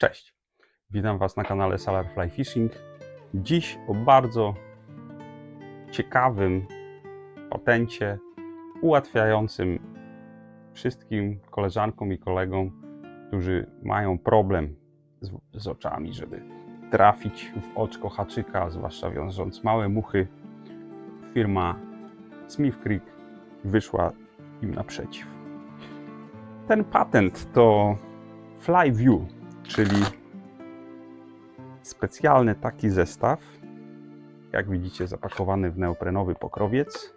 Cześć, witam Was na kanale Solar Fly Fishing. Dziś o bardzo ciekawym patencie ułatwiającym wszystkim koleżankom i kolegom, którzy mają problem z, z oczami, żeby trafić w oczko haczyka, zwłaszcza wiążąc małe muchy. Firma Smith Creek wyszła im naprzeciw. Ten patent to Fly View, czyli specjalny taki zestaw, jak widzicie, zapakowany w neoprenowy pokrowiec,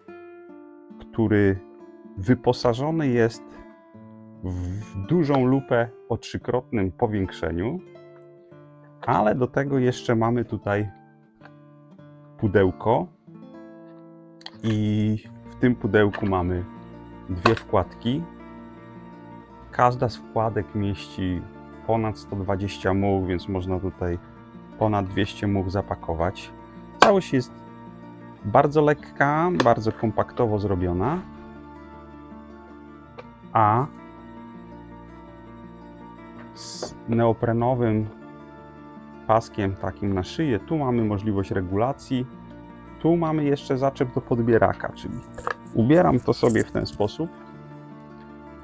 który wyposażony jest w dużą lupę o trzykrotnym powiększeniu, ale do tego jeszcze mamy tutaj pudełko i w tym pudełku mamy dwie wkładki. Każda z wkładek mieści ponad 120 much, więc można tutaj ponad 200 much zapakować. Całość jest bardzo lekka, bardzo kompaktowo zrobiona, a z neoprenowym paskiem takim na szyję, tu mamy możliwość regulacji, tu mamy jeszcze zaczep do podbieraka, czyli ubieram to sobie w ten sposób,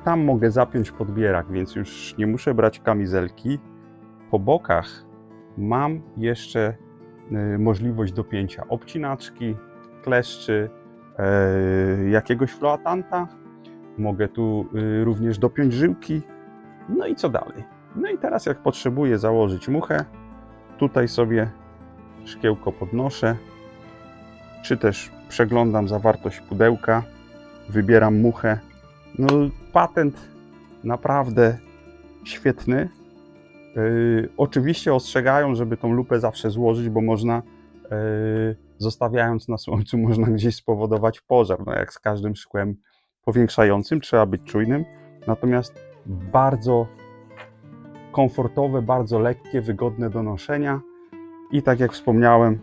tam mogę zapiąć podbierak, więc już nie muszę brać kamizelki. Po bokach mam jeszcze y, możliwość dopięcia obcinaczki, kleszczy, e, jakiegoś floatanta. Mogę tu y, również dopiąć żyłki. No i co dalej? No i teraz jak potrzebuję założyć muchę, tutaj sobie szkiełko podnoszę, czy też przeglądam zawartość pudełka, wybieram muchę, no, patent naprawdę świetny. Yy, oczywiście ostrzegają, żeby tą lupę zawsze złożyć, bo można, yy, zostawiając na słońcu, można gdzieś spowodować pożar. No, jak z każdym szkłem powiększającym, trzeba być czujnym. Natomiast bardzo komfortowe, bardzo lekkie, wygodne do noszenia i tak jak wspomniałem,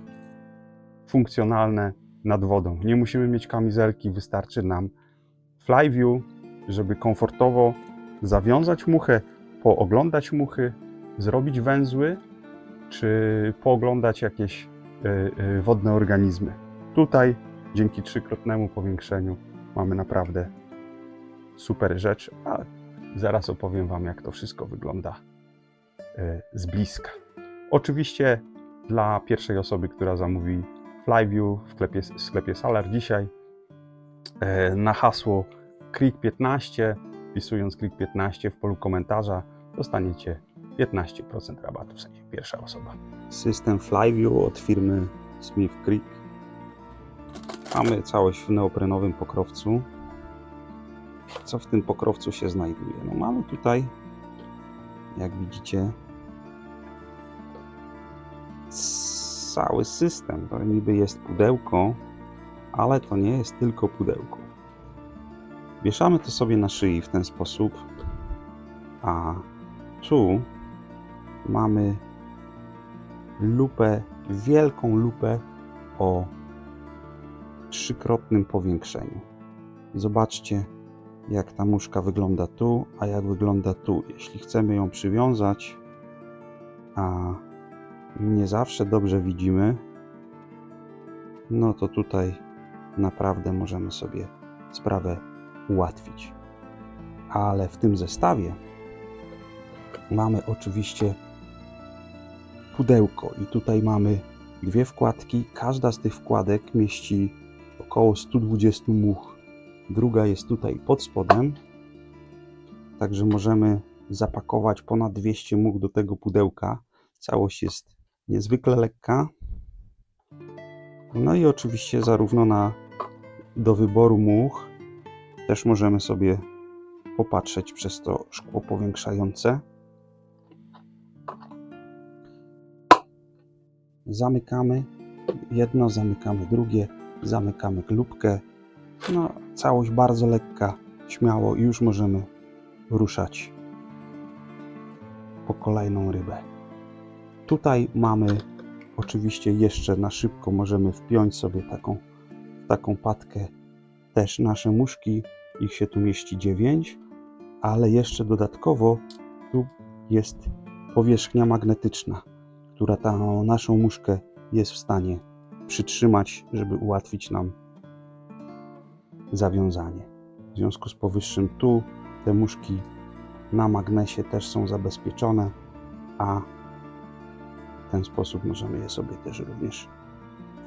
funkcjonalne nad wodą. Nie musimy mieć kamizelki, wystarczy nam Flyview, żeby komfortowo zawiązać muchę, pooglądać muchy, zrobić węzły, czy pooglądać jakieś y, y, wodne organizmy. Tutaj dzięki trzykrotnemu powiększeniu mamy naprawdę super rzecz, a zaraz opowiem Wam, jak to wszystko wygląda y, z bliska. Oczywiście dla pierwszej osoby, która zamówi Flyview w sklepie, w sklepie Salar dzisiaj e, na hasło KRIK15, wpisując KRIK15 w polu komentarza, dostaniecie 15% rabatu, w sensie pierwsza osoba. System Flyview od firmy Smith Creek. Mamy całość w neoprenowym pokrowcu. Co w tym pokrowcu się znajduje? No mamy tutaj, jak widzicie, cały system. To niby jest pudełko, ale to nie jest tylko pudełko. Wieszamy to sobie na szyi w ten sposób, a tu mamy lupę, wielką lupę o trzykrotnym powiększeniu. Zobaczcie, jak ta muszka wygląda tu, a jak wygląda tu. Jeśli chcemy ją przywiązać, a nie zawsze dobrze widzimy, no to tutaj naprawdę możemy sobie sprawę ułatwić. Ale w tym zestawie mamy oczywiście pudełko i tutaj mamy dwie wkładki. Każda z tych wkładek mieści około 120 much. Druga jest tutaj pod spodem, także możemy zapakować ponad 200 much do tego pudełka. Całość jest niezwykle lekka. No i oczywiście zarówno na do wyboru much też możemy sobie popatrzeć przez to szkło powiększające. Zamykamy jedno, zamykamy drugie, zamykamy klubkę. No, całość bardzo lekka, śmiało już możemy ruszać po kolejną rybę. Tutaj mamy oczywiście jeszcze na szybko możemy wpiąć sobie taką, taką patkę też nasze muszki, ich się tu mieści 9, ale jeszcze dodatkowo tu jest powierzchnia magnetyczna, która ta naszą muszkę jest w stanie przytrzymać, żeby ułatwić nam zawiązanie. W związku z powyższym tu te muszki na magnesie też są zabezpieczone, a w ten sposób możemy je sobie też również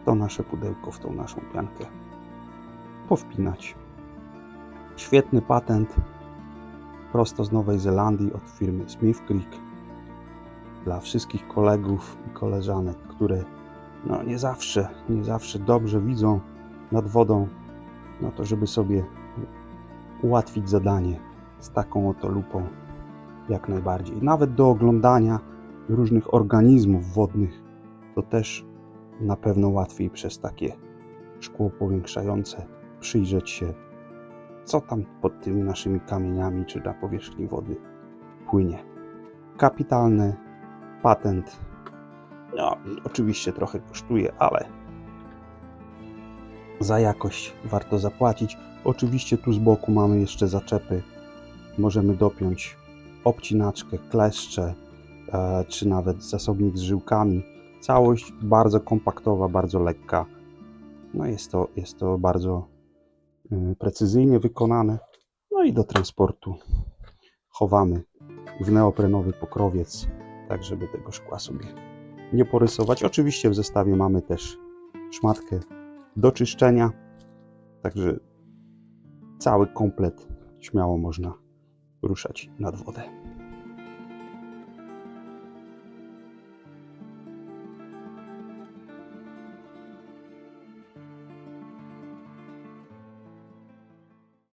w to nasze pudełko, w tą naszą piankę powpinać. Świetny patent prosto z Nowej Zelandii od firmy Smith Creek dla wszystkich kolegów i koleżanek, które no nie zawsze, nie zawsze dobrze widzą nad wodą, no to żeby sobie ułatwić zadanie z taką oto lupą jak najbardziej. Nawet do oglądania różnych organizmów wodnych to też na pewno łatwiej przez takie szkło powiększające przyjrzeć się, co tam pod tymi naszymi kamieniami czy na powierzchni wody płynie. Kapitalny patent. No, oczywiście trochę kosztuje, ale za jakość warto zapłacić. Oczywiście tu z boku mamy jeszcze zaczepy. Możemy dopiąć obcinaczkę, kleszcze, e, czy nawet zasobnik z żyłkami. Całość bardzo kompaktowa, bardzo lekka. No jest to, jest to bardzo precyzyjnie wykonane. No i do transportu chowamy w neoprenowy pokrowiec, tak żeby tego szkła sobie nie porysować. Oczywiście w zestawie mamy też szmatkę do czyszczenia, także cały komplet śmiało można ruszać nad wodę.